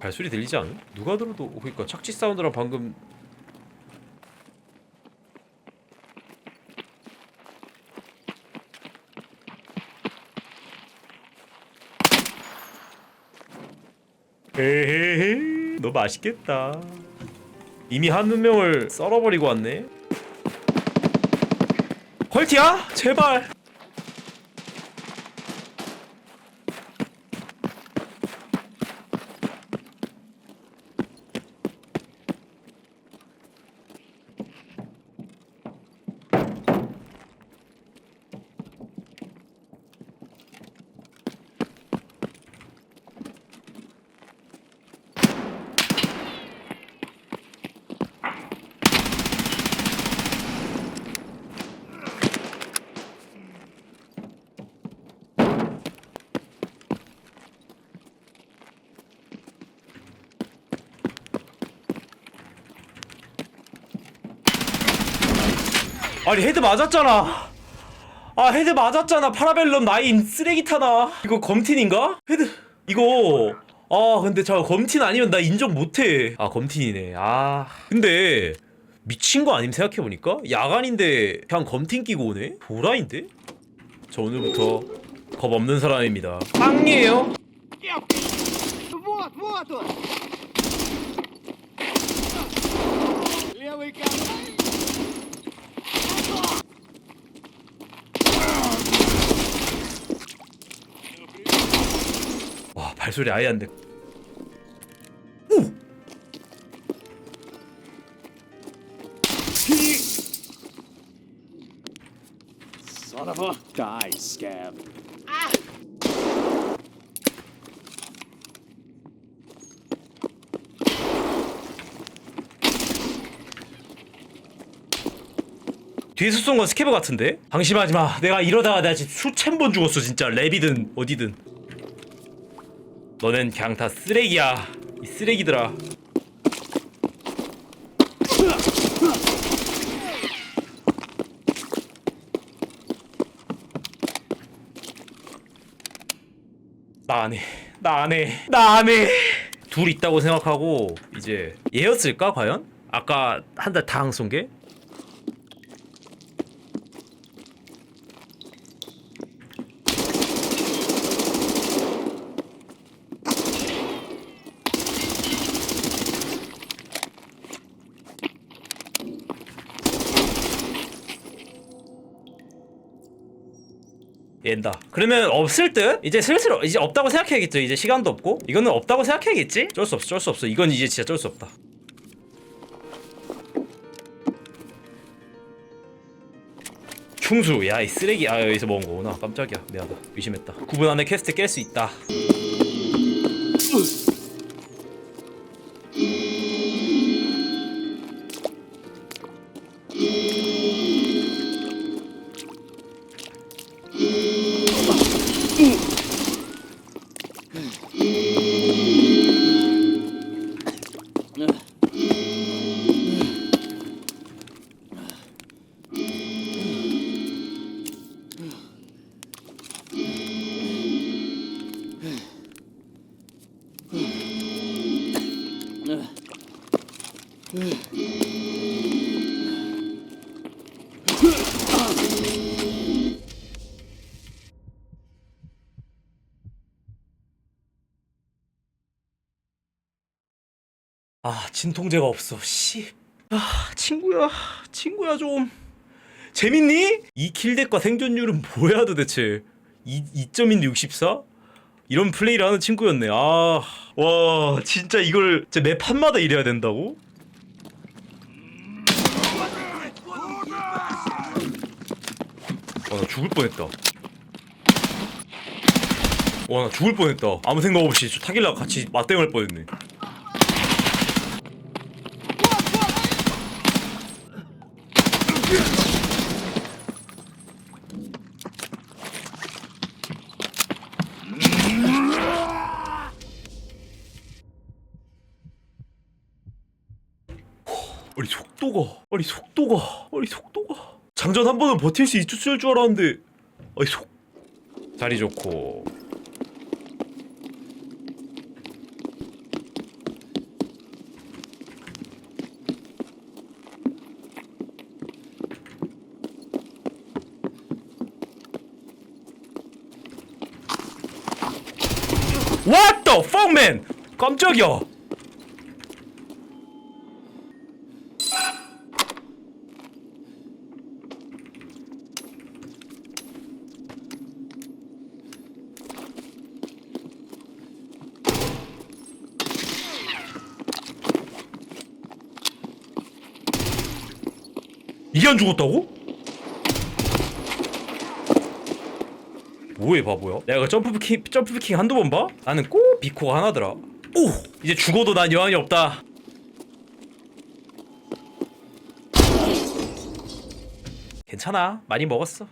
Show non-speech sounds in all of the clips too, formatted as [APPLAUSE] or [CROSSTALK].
발소리 들리지 않음? 누가 들어도 그러니까 착지 사운드랑 방금 헤헤헤 너 맛있겠다 이미 한 명을 썰어버리고 왔네 퀄티야? 제발 아니 헤드 맞았잖아. 아 헤드 맞았잖아. 파라벨럼 나인 쓰레기 타나? 이거 검틴인가? 헤드. 이거. 아 근데 저 검틴 아니면 나 인정 못해. 아 검틴이네. 아. 근데 미친 거 아님 생각해보니까? 야간인데 그냥 검틴 끼고 오네? 도라인데? 저 오늘부터 겁 없는 사람입니다. 빵이에요 와 발소리 아예 안돼 Son of a... Die, scab. 뒤에서 쏜 건 스케브 같은데? 방심하지 마. 내가 이러다가 내가 지금 수천 번 죽었어 진짜 랩이든 어디든. 너넨 그냥 다 쓰레기야. 이 쓰레기들아. 나 안 해. 나 안 해. 나 안 해. 둘 있다고 생각하고 이제 얘였을까 과연? 아까 한 달다쏜 게? 얘다. 그러면 없을 듯? 이제 슬슬 이제 없다고 생각해야겠죠. 이제 시간도 없고 이거는 없다고 생각해야겠지. 쩔 수 없어, 쩔 수 없어. 이건 이제 진짜 쩔 수 없다. 충수, 야 이 쓰레기, 아 여기서 먹은 거구나. 깜짝이야, 미안하다, 의심했다. 9분 안에 퀘스트 깰 수 있다. 아 진통제가 없어 씨. 아 친구야 친구야 좀 재밌니? 이 킬덱과 생존율은 뭐야 도대체 2, 2점인데 64? 이런 플레이를 하는 친구였네 아와 진짜 이걸 진짜 매 판마다 이래야 된다고? 와 나 죽을 뻔했다. 와 나 죽을 뻔했다. 아무 생각 없이 저 타길라 같이 맞대응할 뻔했네. 아니 속도가 아니 속도가 아니 속도가 장전 한 번은 버틸 수 있을 줄 알았는데. 아이 속. 자리 좋고. What the fuck man? 깜짝이야. 안 죽었다고? 뭐해 바보야? 내가 점프 피킹 점프 피킹 한두 번 봐? 나는 꼭 비코가 하나더라. 오 이제 죽어도 난 여한이 없다. 괜찮아 많이 먹었어.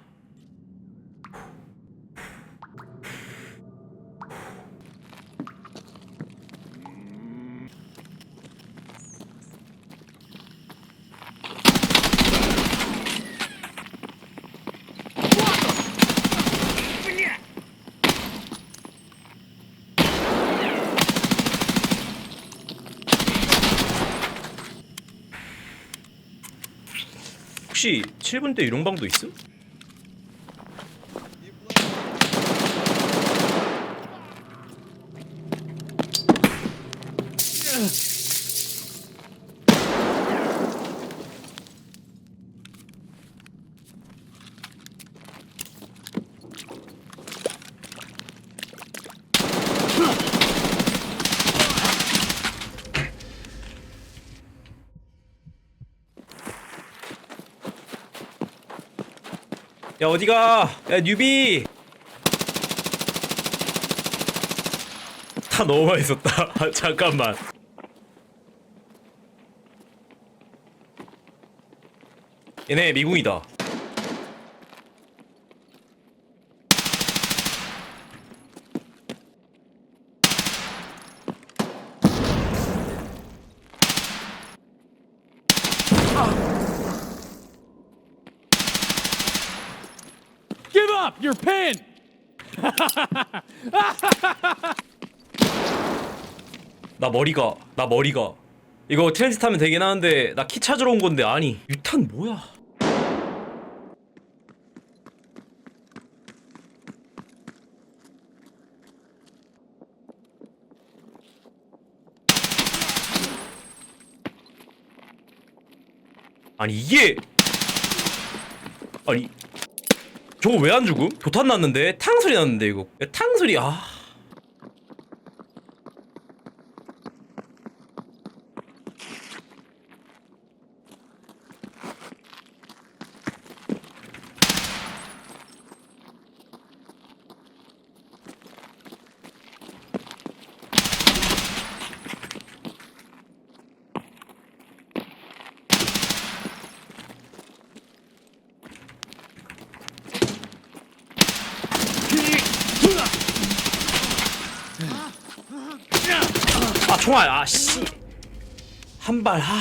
혹시 7분 때 유령방도 있음? 야 어디가? 야 뉴비. 다 너무 썼다. [LAUGHS] 아, 잠깐만. 얘네 미궁이다. You're pinned! [LAUGHS] 나 머리가 나 머리가 이거 트랜스 타면 되긴 하는데 나 키 찾으러 온 건데 아니 유탄 뭐야? 아니 이게 아니 저거 왜 안 죽음? 도탄 났는데? 탕 소리 났는데 이거? 야, 탕 소리 아 아 총알 아씨. 한발 아.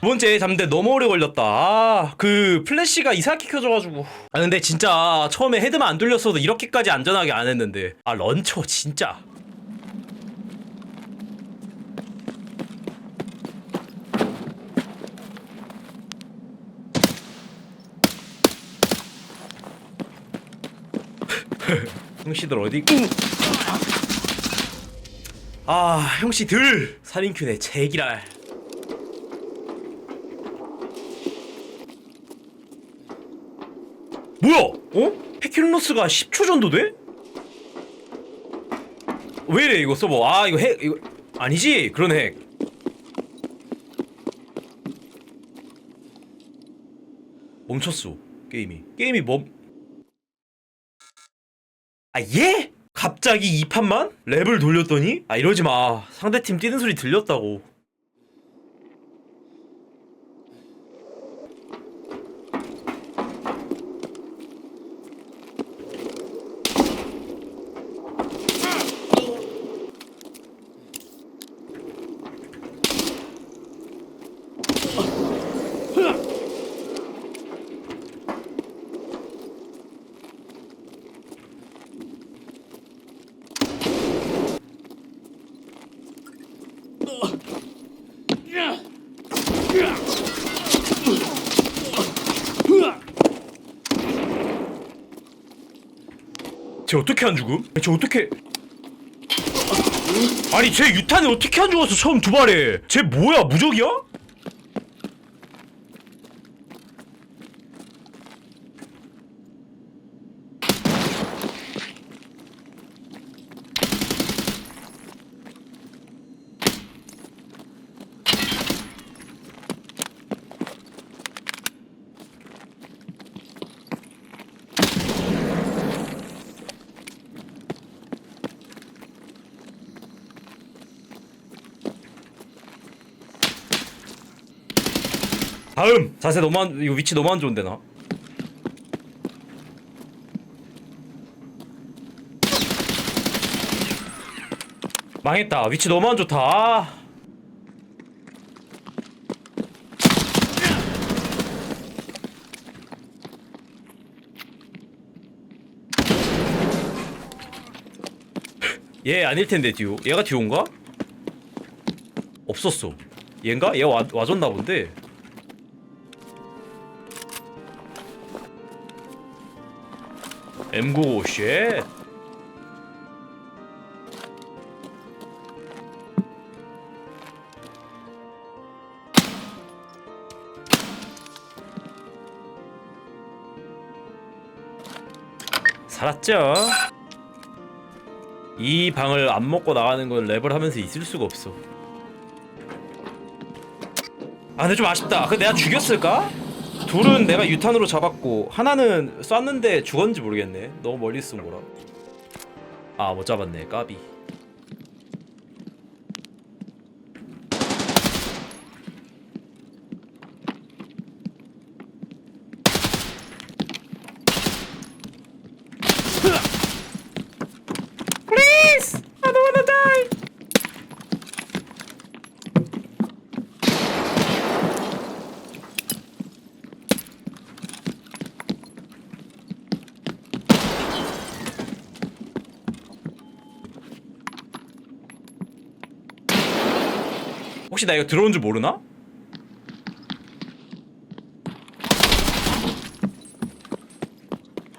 두 번째 잠데 너무 오래 걸렸다. 아, 그 플래시가 이상하게 켜져가지고. 아 근데 진짜 처음에 헤드만 안 돌렸어도 이렇게까지 안전하게 안 했는데. 아 런처 진짜. [LAUGHS] 형씨들 어디 아 형씨들. 살인큐네 제기랄. 뭐야? 어? 해킬로스가 10초 정도 돼? 왜 이래 이거 서버? 아 이거 핵 이거 아니지? 그런 핵. 멈췄어 게임이. 게임이 멈 아, 예? 갑자기 이 판만? 랩을 돌렸더니? 아, 이러지 마. 상대팀 뛰는 소리 들렸다고. 쟤 어떻게 안 죽음? 쟤 어떻게 아니 쟤 유탄이 어떻게 안 죽었어 처음 두 발에 쟤 뭐야 무적이야? 다음 자세 너무 안 이거 위치 너무 안 좋은데 나 망했다 위치 너무 안 좋다 아. [LAUGHS] 얘 아닐 텐데 듀오 얘가 듀오인가? 없었어 얘인가? 얘 와, 와줬나 본데 M95 쉣 살았죠? 이 방을 안 먹고 나가는 건 랩을 하면서 있을 수가 없어. 아 근데 좀 아쉽다. 그 내가 죽였을까? 둘은 내가 유탄으로 잡았고 하나는 쐈는데 죽었는지 모르겠네. 너무 멀리 쏜 거라? 아 못 잡았네. 까비 혹시 나 이거 들어온 줄 모르나?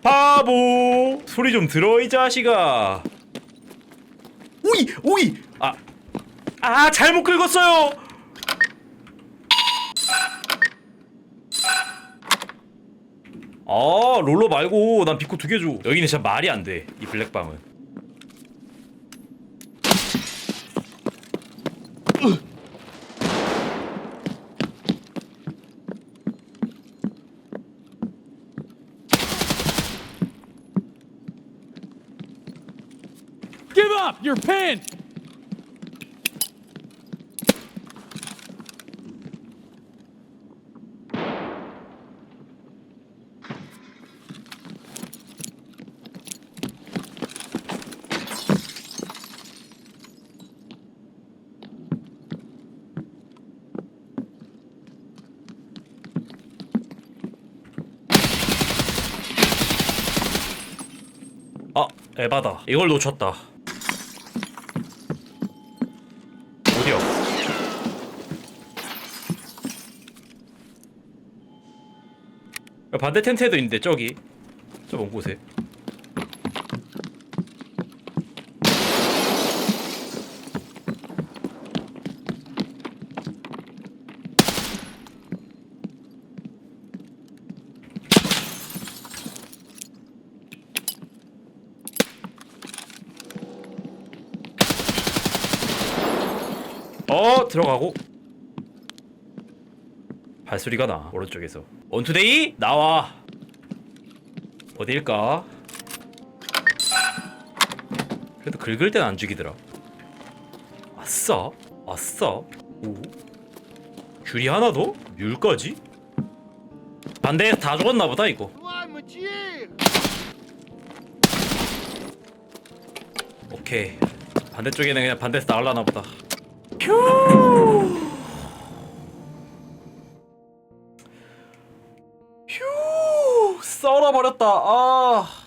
바보! 소리 좀 들어 이 자식아. 오이 오이! 아, 아 잘못 긁었어요! 아 롤러 말고 난 비코 두 개 줘. 여기는 진짜 말이 안돼이 블랙방은 Pinned! 아 에바다 이걸 놓쳤다 반대 텐트에도 있는데 저기. 저 먼 곳에. 어 들어가고. 발소리가 나 오른쪽에서 원투데이 나와. 어디일까? 그래도 긁을 땐 안 죽이더라. 아싸 아싸. 오. 귤이 하나 더? 뮬까지? 반대에서 다 죽었나 보다 이거. 오케이. 반대쪽에는 그냥 반대에서 나올라나 보다 얼어버렸다. 아.